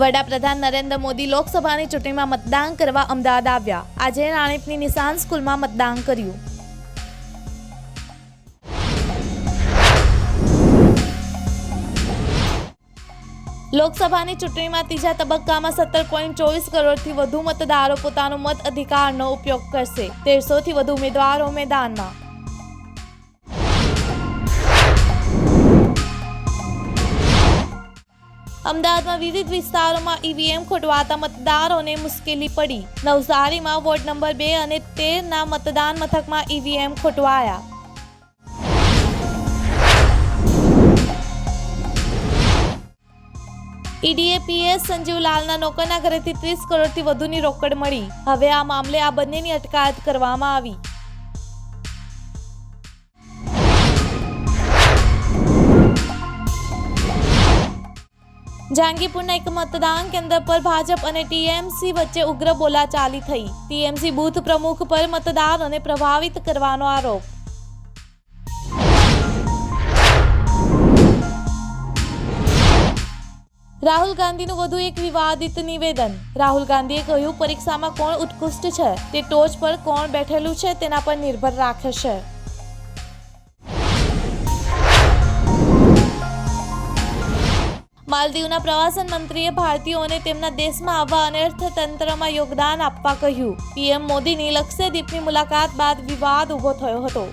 વડાપ્રધાન નરેન્દ્ર મોદી લોકસભાની ચૂંટણીમાં મતદાન કરવા અમદાવાદ આવ્યા. આજે રાણીપની નિશાન સ્કૂલમાં મતદાન કર્યું. લોકસભાની ચૂંટણીમાં ત્રીજા તબક્કામાં સત્તર પોઈન્ટ ચોવીસ કરોડથી વધુ મતદારો પોતાનો મત અધિકારનો ઉપયોગ કરશે. તેરસોથી વધુ ઉમેદવારો મેદાનમાં. અમદાવાદમાં વિવિધ વિસ્તારોમાં ઈવીએમ ખોટવાતા મતદારોને મુશ્કેલી પડી. નવસારીમાં વોર્ડ નંબર બે અને તેરના મતદાન મથકમાં ઈવીએમ ખોટવાયા. ઈડીએ પીએસ સંજીવલાલના નોકરના ઘરેથી ત્રીસ કરોડથી વધુની રોકડ મળી. હવે આ મામલે આ બંનેની અટકાયત કરવામાં આવી. જહાંગીરપુરના એક મતદાન કેન્દ્ર પર ભાજપ અને ટીએમસી વચ્ચે ઉગ્ર બોલાચાલી થઈ. ટીએમસી બૂથ પ્રમુખ પર મતદારોને પ્રભાવિત કરવાનો આરોપ. રાહુલ ગાંધીનું વધુ એક વિવાદિત નિવેદન. રાહુલ ગાંધીએ કહ્યું, પરીક્ષામાં કોણ ઉત્કૃષ્ટ છે? તે ટોચ પર કોણ બેઠેલું છે તેના પર નિર્ભર રાખે છે. માલદીવના પ્રવાસન મંત્રીએ ભારતીયોને તેમના દેશમાં આવવા અને અર્થતંત્રમાં યોગદાન આપવા કહ્યું. પીએમ મોદીની લક્ષદ્વીપની મુલાકાત બાદ વિવાદ ઊભો થયો હતો.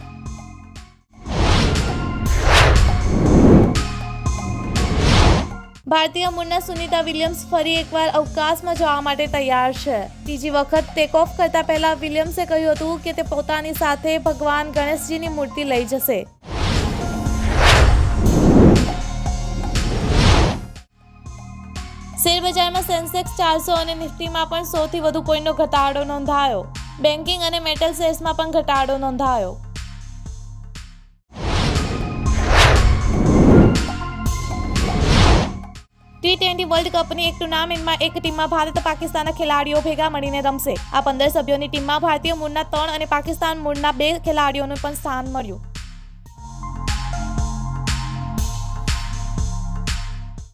ભારતીય મૂળના સુનિતા વિલિયમ્સ ફરી એકવાર અવકાશમાં જવા માટે તૈયાર છે. ત્રીજી વખત ટેક ઓફ કરતા પહેલા વિલિયમ્સે કહ્યું હતું કે તે પોતાની સાથે ભગવાન ગણેશજીની મૂર્તિ લઈ જશે. શેરબજારમાં સેન્સેક્સ ચારસો અને નિફ્ટીમાં પણ સૌથી વધુ પોઈન્ટનો ઘટાડો નોંધાયો. બેન્કિંગ અને મેટલ શેર્સમાં પણ ઘટાડો નોંધાયો. ટી ટ્વેન્ટી વર્લ્ડ કપની એક ટુર્નામેન્ટમાં એક ટીમમાં ભારત પાકિસ્તાનના ખેલાડીઓ ભેગા મળીને રમશે. આ પંદર સભ્યોની ટીમમાં ભારતીય મૂળના ત્રણ અને પાકિસ્તાન મૂળના બે ખેલાડીઓનું પણ સ્થાન મળ્યું.